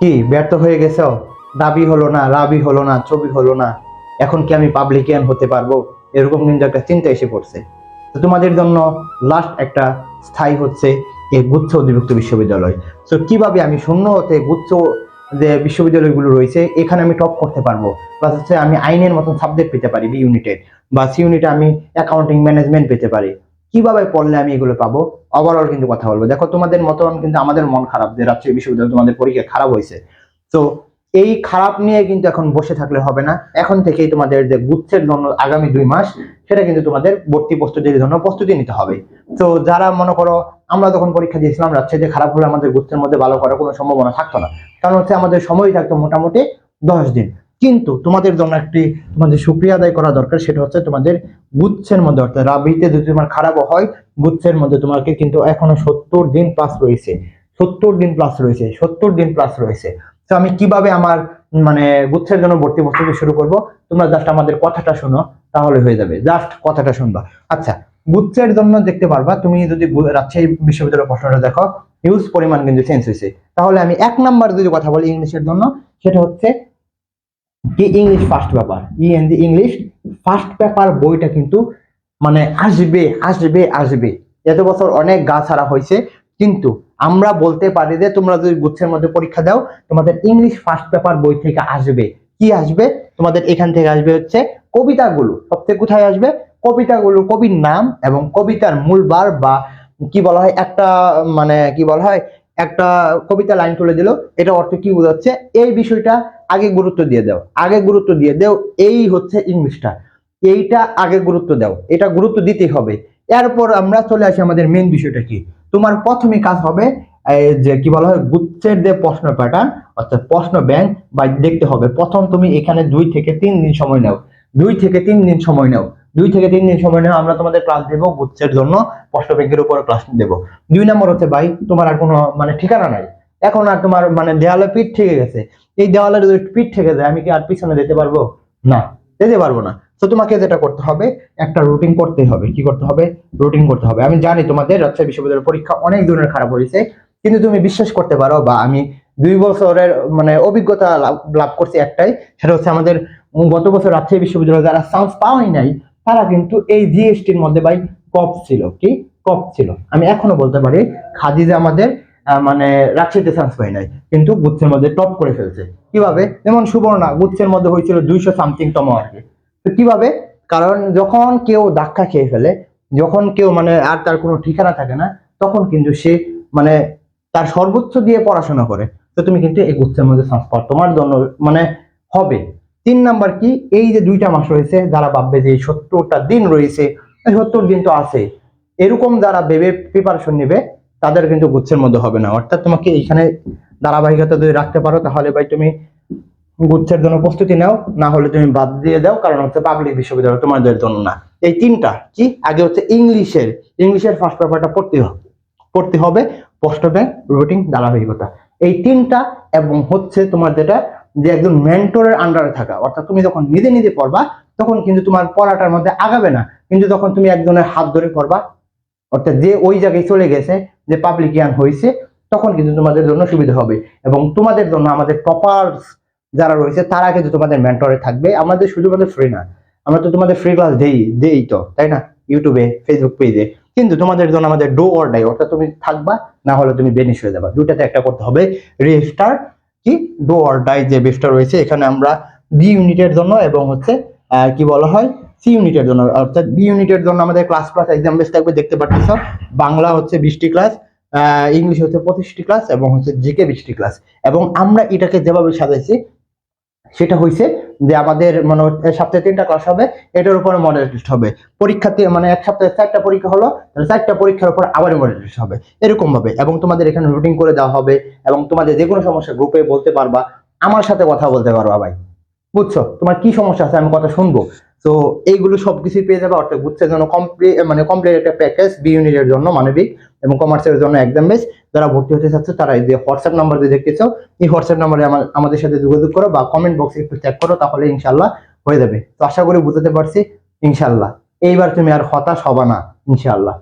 কি, ব্যর্থ হয়ে গেছো? দাবি হলো না রাবি হলো না, ছবি হলো না। এখন কি আমি পাবলিকিয়ান হতে পারব? এরকম কিন্তু একটা চিন্তা এসে পড়ছে। তো তোমাদের জন্য লাস্ট একটা স্থায়ী হচ্ছে এই গুচ্ছ অধিভুক্ত বিশ্ববিদ্যালয়। তো কীভাবে আমি শূন্য হতে গুচ্ছ যে বিশ্ববিদ্যালয়গুলো রয়েছে, এখানে আমি টপ করতে পারব? প্লাস হচ্ছে আমি আইনের মতন সাবজেক্ট পেতে পারি বি ইউনিটে বা সি ইউনিটে আমি অ্যাকাউন্টিং ম্যানেজমেন্ট পেতে পারি। কীভাবে পড়লে আমি এগুলো পাবো? ওভারঅল কিন্তু কথা বলব। দেখো, তোমাদের মতন কিন্তু আমাদের মন খারাপ। যে রাজশাহী বিশ্ববিদ্যালয় তোমাদের পরীক্ষা খারাপ হয়েছে। তো এই খারাপ নিয়ে কিন্তু এখন বসে থাকলে হবে না। এখন থেকেই তোমাদের যে গুচ্ছের জন্য আগামী দুই মাস, সেটা কিন্তু তোমাদের ভর্তি প্রস্তুতির জন্য প্রস্তুতি নিতে হবে। তো যারা মনে করো, আমরা যখন পরীক্ষা দিয়েছিলাম, রাজশাহীতে খারাপ হলে আমাদের গুচ্ছের মধ্যে ভালো করার কোনো সম্ভাবনা থাকতো না। কারণ হচ্ছে আমাদের সময় থাকতো মোটামুটি দশ দিন। কিন্তু তোমাদের জন্য একটি তোমাদের সুক্রিয়া আদায় করা দরকার, সেটা হচ্ছে তোমাদের গুচ্ছের মধ্যে, অর্থাৎ রাবিতে যদি তোমার খারাপও হয়, গুচ্ছের মধ্যে তোমাকে কিন্তু এখনও সত্তর দিন প্লাস রয়েছে, সত্তর দিন প্লাস রয়েছে, সত্তর দিন প্লাস রয়েছে। তো আমি কীভাবে আমার মানে গুচ্ছের জন্য ভর্তি প্রস্তুতি শুরু করব? তোমরা জাস্ট আমাদের কথাটা শোনো, তাহলে হয়ে যাবে। জাস্ট কথাটা শুনবা। আচ্ছা গুচ্ছের জন্য দেখতে পারবা, তুমি যদি রাজশাহী বিশ্ববিদ্যালয়ের প্রশ্নটা দেখো হিউজ পরিমাণ কিন্তু চেঞ্জ হয়েছে। তাহলে আমি এক নাম্বার যদি কথা বলি ইংলিশের জন্য, সেটা হচ্ছে কি English first paper E N G English first paper বইটা কিন্তু মানে আসবে আসবে আসবে। এত বছর অনেক গা ছাড়া হয়েছে, কিন্তু আমরা বলতে পারি যে তোমরা যদি গুচ্ছের মধ্যে পরীক্ষা দাও, তোমাদের ইংলিশ ফার্স্ট পেপার বই থেকে আসবে। কি আসবে? তোমাদের এখান থেকে আসবে হচ্ছে কবিতাগুলো। সবথেকে কোথায় আসবে? কবিতাগুলো, কবির নাম এবং কবিতার মূল বার বা কি বলা হয়, একটা মানে কি বলা হয় একটা কবিতা লাইন তুলে দিল। এটা অর্থ কি বোঝাচ্ছে? এই বিষয়টা আগে গুরুত্ব দিয়ে দাও। আগে গুরুত্ব দিয়ে দাও, এই হচ্ছে ইংলিশটা। এইটা আগে গুরুত্ব দাও। এটা গুরুত্ব দিতেই হবে। এরপর আমরা চলে আসি আমাদের মেন বিষয়টা কি? তোমার প্রথমে কাজ হবে যে কি বলা হয়, গুচ্ছের যে প্রশ্ন প্যাটার্ন অর্থাৎ প্রশ্ন ব্যাংক বা দেখতে হবে। প্রথম তুমি এখানে দুই থেকে তিন দিন সময় নাও। দুই থেকে তিন দিন সময় নাও। দুই থেকে তিন দিন সময় নাও আমরা তোমাদের ক্লাস দেবো গুচ্ছের জন্য প্রশ্ন ব্যাংকের উপর ক্লাস দেবো। দুই নম্বর হচ্ছে, ভাই, তোমার আর কোনো মানে ঠিকানা নাই। এখন আর তোমার মানে দেওয়ালে পিঠ থেকে গেছে। এই দেওয়ালে যদি পিঠ থেকে যায়, আমি কি আর পিছনে যেতে পারব? না, যেতে পারব না। তো তোমাকে যেটা করতে হবে, একটা রুটিন করতে হবে। কি করতে হবে? রুটিন করতে হবে। আমি জানি তোমাদের রাজশাহী বিশ্ববিদ্যালয়ের পরীক্ষা অনেক ধরনের খারাপ হয়েছে, কিন্তু তুমি বিশ্বাস করতে পারো, বা আমি দুই বছরের মানে অভিজ্ঞতা লাভ করছি একটাই। সেটা হচ্ছে আমাদের গত বছর রাজশাহী বিশ্ববিদ্যালয়ে যারা চান্স পাওয়াই নাই তারা কিন্তু এই জিএসটির মধ্যে ভাই কপ ছিল, কি? কপ ছিল। আমি এখনও বলতে পারি, খাদিজা আমাদের মানে রাজশাহীতে চান্স পাই নাই, কিন্তু গুচ্ছের মধ্যে টপ করে ফেলছে। কীভাবে? যেমন সুবর্ণা, গুচ্ছের মধ্যে হয়েছিল দুইশো সামথিং তম আর কি। তো কীভাবে? কারণ যখন কেউ ধাক্কা খেয়ে ফেলে, যখন কেউ মানে আর তার কোনো ঠিকানা থাকে না, তখন কিন্তু সে মানে তার সর্বোচ্চ দিয়ে পড়াশোনা করে। তো তুমি কিন্তু এই গুচ্ছের মধ্যে চান্স পাও তোমার জন্য মানে হবে। তিন নাম্বার কি? এই যে দুইটা মাস রয়েছে, যারা ভাববে যে সত্তরটা দিন রয়েছে সত্তর দিন তো আছে। এরকম যারা ভেবে প্রিপারেশন নেবে, তাদের কিন্তু গুচ্ছের মধ্যে হবে না। অর্থাৎ তোমাকে এইখানে ধারাবাহিকতা যদি রাখতে পারো, তাহলে ভাই তুমি গুচ্ছের জন্য প্রস্তুতি নাও, না হলে তুমি বাদ দিয়ে দাও, কারণ হচ্ছে পাবলিক বিশ্ববিদ্যালয় তোমাদের জন্য না। এই তিনটা কি? আগে হচ্ছে ইংলিশের ইংলিশের ফার্স্ট পেপারটা পড়তে হবে। পড়তে হবে পোস্ট ব্যাংক রুটিন ধারাবাহিকতা। এই তিনটা এবং হচ্ছে তোমার যেটা যে একজন মেন্টরের আন্ডারে থাকা। অর্থাৎ তুমি যখন নিজে নিজে পড়বা, তখন কিন্তু তোমার পড়াটার মধ্যে আগাবে না। কিন্তু যখন তুমি একজনের হাত ধরে পড়বা, অর্থাৎ যে ওই জায়গায় চলে গেছে, যে পাবলিক পাবলিকিয়ান হয়েছে তখন কিন্তু তোমাদের জন্য সুবিধা হবে। এবং তোমাদের জন্য আমাদের টপার্স যারা রয়েছে, তারা কিন্তু তোমাদের মেন্টরে থাকবে। আমাদের শুধুমাত্র ফ্রি না, আমরা তো তোমাদের ফ্রি ক্লাস দেই দেই তো, তাই না? ইউটিউবে ফেসবুক পেজে কিন্তু তোমাদের জন্য আমাদের ডো অর ডাই অর্থাৎ তুমি থাকবা, না হলে তুমি বেনিশ হয়ে যাবা। দুটাতে একটা করতে হবে রেজিস্টার কি? ডো অর ডাই যে বেসটা রয়েছে, এখানে আমরা বি ইউনিটের জন্য এবং হচ্ছে কি বলা হয়? সি ইউনিটের জন্য। অর্থাৎ বি ইউনিটের জন্য আমাদের ক্লাস ক্লাস এক্সাম বেস থাকবে, দেখতে পাচ্ছ বাংলা হচ্ছে বিশটি ক্লাস ইংলিশ হচ্ছে পঁচিশটি ক্লাস এবং হচ্ছে জিকে বিশটি ক্লাস এবং আমরা এটাকে যেভাবে সাজাইছি সেটা হয়েছে যে আমাদের মানে সপ্তাহে তিনটা ক্লাস হবে, এটার উপরে মডেল টেস্ট হবে। পরীক্ষাতে মানে এক সপ্তাহে চারটা পরীক্ষা হলো, তাহলে চারটা পরীক্ষার উপর আবার মডেল টেস্ট হবে। এরকম ভাবে। এবং তোমাদের এখানে রুটিন করে দেওয়া হবে এবং তোমাদের যে কোনো সমস্যা গ্রুপে বলতে পারবা, আমার সাথে কথা বলতে পারবা ভাই। বুঝছ? তোমার কি সমস্যা আছে আমি কথা শুনব? তো এইগুলো সবকিছুই পেয়ে যাবে, অর্থাৎ গুচ্ছের জন্য কমপ্লিট মানে কমপ্লিট একটা প্যাকেজ বি ইউনিটের জন্য মানবিক এবং কমার্সের জন্য একদম বেশ যারা ভর্তি হতে চাচ্ছে, তারা এই যে হোয়াটসঅ্যাপ নাম্বার দিয়ে দেখতেছ, এই হোয়াটসঅ্যাপ নাম্বারে আমাদের সাথে যোগাযোগ করো বা কমেন্ট বক্সে একটু চেক করো, তাহলে ইনশাল্লাহ হয়ে যাবে। তো আশা করি বুঝাতে পারছি ইনশাল্লাহ এইবার তুমি আর হতাশ হবা না ইনশাল্লাহ